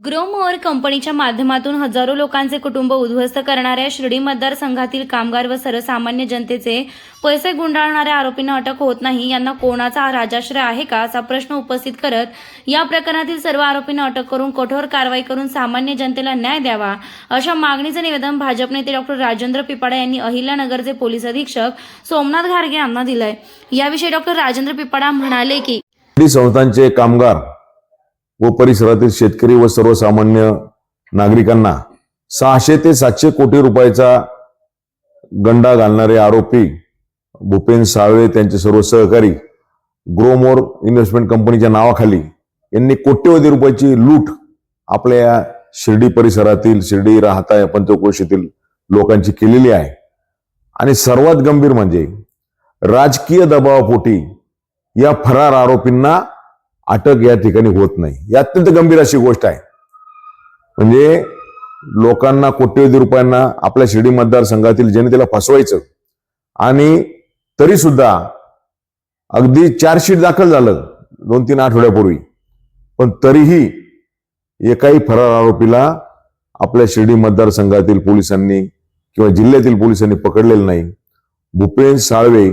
ग्रोमोअर कंपनीच्या माध्यमातून हजारो लोकांचे कुटुंब उद्ध्वस्त करणाऱ्या शिर्डी मतदारसंघातील कामगार व सर्वसामान्य जनतेचे पैसे गुंडाळणाऱ्या आरोपींना अटक होत नाही यांना कोणाचा राजाश्रय आहे का असा प्रश्न उपस्थित करत या प्रकरणातील सर्व आरोपींना अटक करून कठोर कारवाई करून सामान्य जनतेला न्याय द्यावा अशा मागणीचे निवेदन भाजप नेते डॉक्टर राजेंद्र पिपाडा यांनी अहिल्यानगरचे पोलीस अधीक्षक सोमनाथ घारगे यांना दिलंय. याविषयी डॉक्टर राजेंद्र पिपाडा म्हणाले की संस्थांचे कामगार व परिसरातील शेतकरी व सर्वसामान्य नागरिकांना सहाशे ते सातशे कोटी रुपयाचा गंडा घालणारे आरोपी भूपेन साळवे त्यांचे सर्व सहकारी ग्रोमोर इन्व्हेस्टमेंट कंपनीच्या नावाखाली यांनी कोट्यवधी रुपयाची लूट आपल्या या शिर्डी परिसरातील शिर्डी राहता या पंचकोशीतील लोकांची केलेली आहे. आणि सर्वात गंभीर म्हणजे राजकीय दबावापोटी या फरार आरोपींना अटक या ठिकाणी होत नाही. ही अत्यंत गंभीर अशी गोष्ट आहे. म्हणजे लोकांना कोट्यवधी रुपयांना आपल्या शिर्डी मतदारसंघातील जनतेला फसवायचं आणि तरी सुद्धा अगदी चार्जशीट दाखल झालं दोन तीन आठवड्यापूर्वी. पण तरीही एकाही फरार आरोपीला आपल्या शिर्डी मतदारसंघातील पोलिसांनी किंवा जिल्ह्यातील पोलिसांनी पकडलेलं नाही. भूपेन साळवे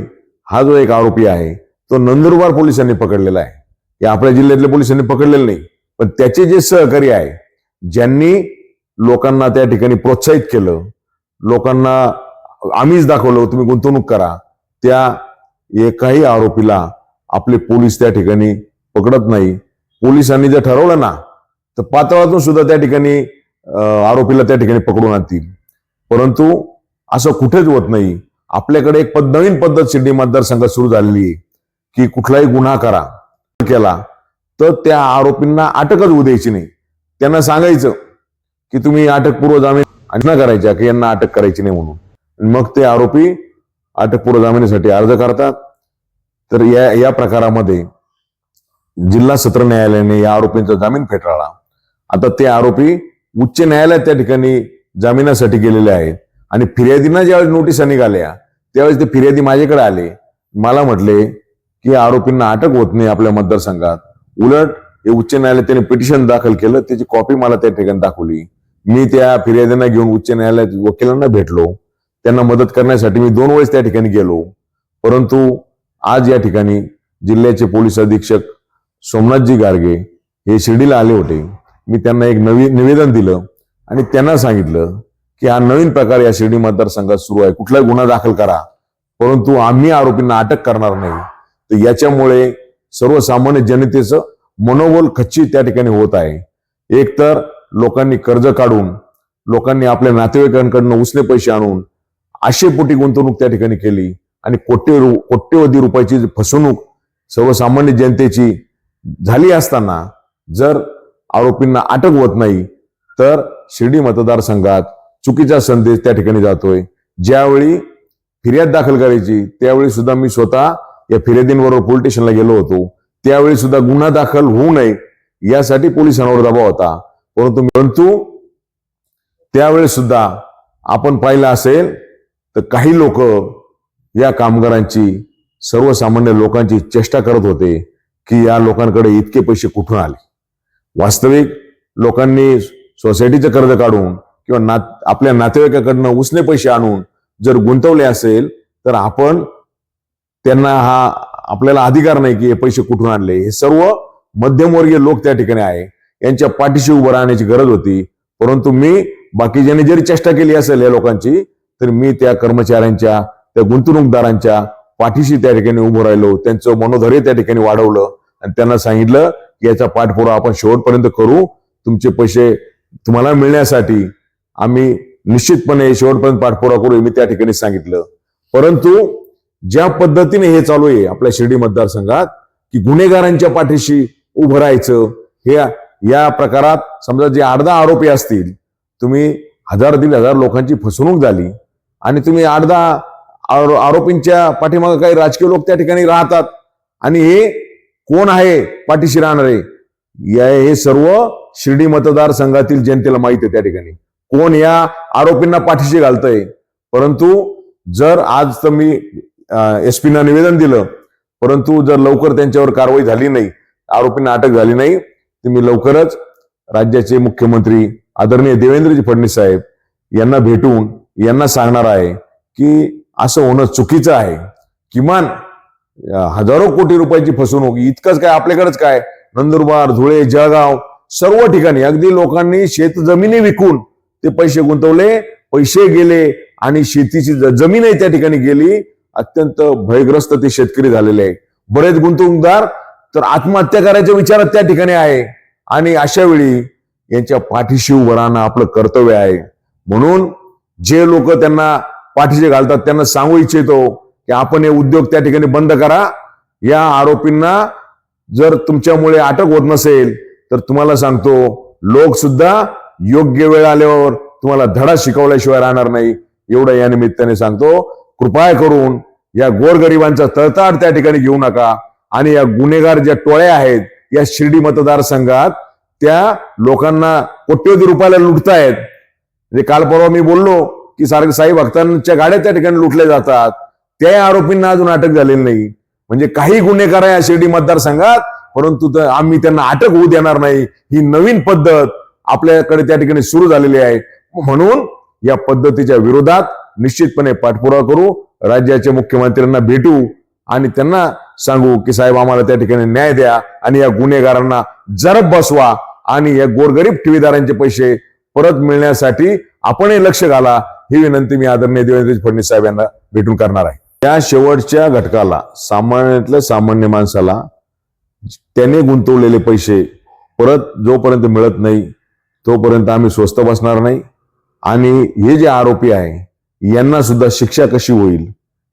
हा जो एक आरोपी आहे तो नंदुरबार पोलिसांनी पकडलेला आहे. हे आपल्या जिल्ह्यातल्या पोलिसांनी पकडलेलं नाही. पण त्याचे जे सहकारी आहे ज्यांनी लोकांना त्या ठिकाणी प्रोत्साहित केलं लोकांना आम्हीच दाखवलं तुम्ही गुंतवणूक करा त्या एकाही आरोपीला आपले पोलीस त्या ठिकाणी पकडत नाही. पोलिसांनी जर ठरवलं ना तर पातळातून सुद्धा त्या ठिकाणी आरोपीला त्या ठिकाणी पकडून आणतील. परंतु असं कुठेच होत नाही. आपल्याकडे एक पद नवीन पद्धत शिर्डी मतदारसंघात सुरू झालेली आहे की कुठलाही गुन्हा करा. केला तर त्या आरोपींना अटकच होऊ द्यायची नाही. त्यांना सांगायचं की तुम्ही अटकपूर्व जामीन न करायच्या की यांना अटक करायची नाही म्हणून. मग ते आरोपी अटकपूर्व जामिनीसाठी अर्ज करतात. तर या या प्रकारामध्ये जिल्हा सत्र न्यायालयाने या आरोपींचा जामीन फेटाळला. आता ते आरोपी उच्च न्यायालयात त्या ठिकाणी जामिनासाठी गेलेले आहेत. आणि फिर्यादींना ज्यावेळेस नोटिसा निघाल्या त्यावेळेस ते फिर्यादी माझ्याकडे आले. मला म्हटले की आरोपींना अटक होत नाही आपल्या मतदारसंघात. उलट हे उच्च न्यायालयात त्याने पिटिशन दाखल केलं त्याची कॉपी मला त्या ठिकाणी दाखवली. मी त्या फिर्यादींना घेऊन उच्च न्यायालयात वकिलांना भेटलो. त्यांना मदत करण्यासाठी मी दोन वेळेस त्या ठिकाणी गेलो. परंतु आज या ठिकाणी जिल्ह्याचे पोलीस अधीक्षक सोमनाथजी गारगे हे शिर्डीला आले होते. मी त्यांना एक नवी निवेदन दिलं आणि त्यांना सांगितलं की हा नवीन प्रकार या शिर्डी मतदारसंघात सुरू आहे. कुठलाही गुन्हा दाखल करा. परंतु आम्ही आरोपींना अटक करणार नाही. तर याच्यामुळे सर्वसामान्य जनतेचं मनोबल खच्ची त्या ठिकाणी होत आहे. एक तर लोकांनी कर्ज काढून लोकांनी आपल्या नातेवाईकांकडनं उसने पैसे आणून आशेपोटी गुंतवणूक त्या ठिकाणी केली आणि कोट्य रु- कोट्यवधी रुपयाची फसवणूक सर्वसामान्य जनतेची झाली असताना जर आरोपींना अटक होत नाही तर शिर्डी मतदारसंघात चुकीचा संदेश त्या ठिकाणी जातोय. ज्यावेळी फिर्याद दाखल करायची त्यावेळी सुद्धा मी स्वतः या फिर्यादींबरोबर पोलीस स्टेशनला गेलो होतो. त्यावेळी सुद्धा गुन्हा दाखल होऊ नये यासाठी पोलिसांवर दबाव होता. परंतु परंतु त्यावेळी सुद्धा आपण पाहिलं असेल तर काही लोक या कामगारांची सर्वसामान्य लोकांची चेष्टा करत होते की या लोकांकडे इतके पैसे कुठून आले? वास्तविक लोकांनी सोसायटीचं कर्ज काढून किंवा नात आपल्या नातेवाईकाकडनं उसने पैसे आणून जर गुंतवले असेल तर आपण त्यांना हा आपल्याला अधिकार नाही की हे पैसे कुठून आणले. हे सर्व मध्यमवर्गीय लोक त्या ठिकाणी आहे. यांच्या पाठीशी उभं राहण्याची गरज होती. परंतु मी बाकीच्यांनी जरी चेष्टा केली असेल या लोकांची तर मी त्या कर्मचाऱ्यांच्या त्या गुंतवणूकदारांच्या पाठीशी त्या ठिकाणी उभं राहिलो. त्यांचं मनोधैर्य त्या ठिकाणी वाढवलं. आणि त्यांना सांगितलं की याचा पाठपुरावा आपण शेवटपर्यंत करू. तुमचे पैसे तुम्हाला मिळण्यासाठी आम्ही निश्चितपणे शेवटपर्यंत पाठपुरावा करू मी त्या ठिकाणी सांगितलं. परंतु ज्या पद्धतीने हे चालू आहे आपल्या शिर्डी मतदारसंघात की गुन्हेगारांच्या पाठीशी उभं राहायचं हे या प्रकारात समजा जे अर्धा आरोपी असतील तुम्ही हजार दीड हजार लोकांची फसवणूक झाली आणि तुम्ही अर्धा आरोपींच्या पाठीमागे काही राजकीय लोक त्या ठिकाणी राहतात आणि हे कोण आहे पाठीशी राहणारे या हे सर्व शिर्डी मतदारसंघातील जनतेला माहिती आहे त्या ठिकाणी. कोण या आरोपींना पाठीशी घालतंय? परंतु जर आज तर मी एस पीना निवेदन दिलं परंतु जर लवकर त्यांच्यावर कारवाई झाली नाही आरोपींना अटक झाली नाही तर मी लवकरच राज्याचे मुख्यमंत्री आदरणीय देवेंद्रजी फडणवीस साहेब यांना भेटून यांना सांगणार आहे की असं होणं चुकीचं आहे. किमान हजारो कोटी रुपयाची फसवणूक इतकंच काय आपल्याकडेच काय? नंदुरबार धुळे जळगाव सर्व ठिकाणी. अगदी लोकांनी शेत जमिनी विकून ते पैसे गुंतवले पैसे गेले आणि शेतीची जमीनही त्या ठिकाणी गेली. अत्यंत भयग्रस्त ते शेतकरी झालेले आहे. बरेच गुंतवणूकदार तर आत्महत्या करायच्या विचारात त्या ठिकाणी आहे. आणि अशा वेळी यांच्या पाठीशी उभं राहणं आपलं कर्तव्य आहे. म्हणून जे लोक त्यांना पाठीशी घालतात त्यांना सांगू इच्छितो की आपण हे उद्योग त्या ठिकाणी बंद करा. या आरोपींना जर तुमच्यामुळे अटक होत नसेल तर तुम्हाला सांगतो लोक सुद्धा योग्य वेळ आल्यावर तुम्हाला धडा शिकवल्याशिवाय राहणार नाही. एवढं या निमित्ताने सांगतो. कृपया करून या गोरगरिबांचा तळताड त्या ठिकाणी घेऊ नका. आणि या गुन्हेगार ज्या टोळ्या आहेत या शिर्डी मतदारसंघात त्या लोकांना कोट्यवधी रुपयाला लुटतायत. म्हणजे काल परवा मी बोललो की सारखं साई भक्तांच्या गाड्या त्या ठिकाणी लुटल्या जातात. त्या आरोपींना अजून अटक झालेली नाही. म्हणजे काही गुन्हेगार आहे या शिर्डी मतदारसंघात परंतु आम्ही त्यांना अटक होऊ देणार नाही. ही नवीन पद्धत आपल्याकडे त्या ठिकाणी सुरू झालेली आहे. म्हणून या पद्धतीच्या विरोधात निश्चितपणे पाठपुरावा करू. राज्याच्या मुख्यमंत्र्यांना भेटू आणि त्यांना सांगू की साहेब आम्हाला त्या ठिकाणी न्याय द्या आणि या गुन्हेगारांना जरब बसवा आणि या गोरगरीब ठेवीदारांचे पैसे परत मिळण्यासाठी आपणही लक्ष घाला. ही विनंती मी आदरणीय देवेंद्र फडणवीस साहेब यांना भेटून करणार आहे. त्या शेवटच्या घटकाला सामान्यातल्या सामान्य माणसाला त्याने गुंतवलेले पैसे परत जोपर्यंत मिळत नाही तोपर्यंत आम्ही स्वस्त बसणार नाही. आणि हे जे आरोपी आहे यांना सुद्धा शिक्षा कशी होईल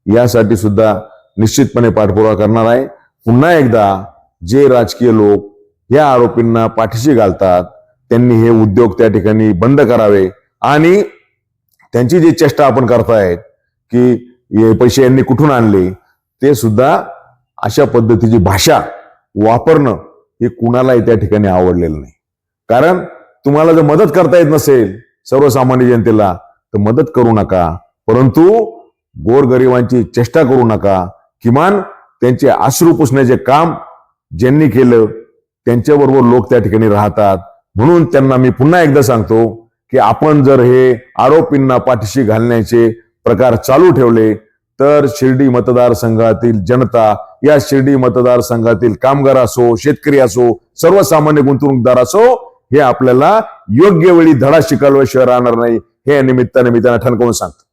यासाठी सुद्धा निश्चितपणे पाठपुरावा करणार आहे. पुन्हा एकदा जे राजकीय लोक या आरोपींना पाठीशी घालतात त्यांनी हे उद्योग त्या ठिकाणी बंद करावे आणि त्यांची जी चेष्टा आपण करतायत की हे पैसे यांनी कुठून आणले ते सुद्धा अशा पद्धतीची भाषा वापरणं हे कुणालाही त्या ठिकाणी आवडलेलं नाही. कारण तुम्हाला जर मदत करता येत नसेल सर्वसामान्य जनतेला तर मदत करू नका. परंतु गोरगरिबांची चेष्टा करू नका. किमान त्यांचे आश्रू पुसण्याचे काम ज्यांनी केलं त्यांच्याबरोबर लोक त्या ठिकाणी राहतात. म्हणून त्यांना मी पुन्हा एकदा सांगतो की आपण जर हे आरोपींना पाठीशी घालण्याचे प्रकार चालू ठेवले तर शिर्डी मतदारसंघातील जनता या शिर्डी मतदारसंघातील कामगार असो शेतकरी असो सर्वसामान्य गुंतवणूकदार असो हे आपल्याला योग्य वेळी धडा शिकवल्याशिवाय राहणार नाही. हे या निमित्ताने मी त्यांना ठणकावून सांगतो.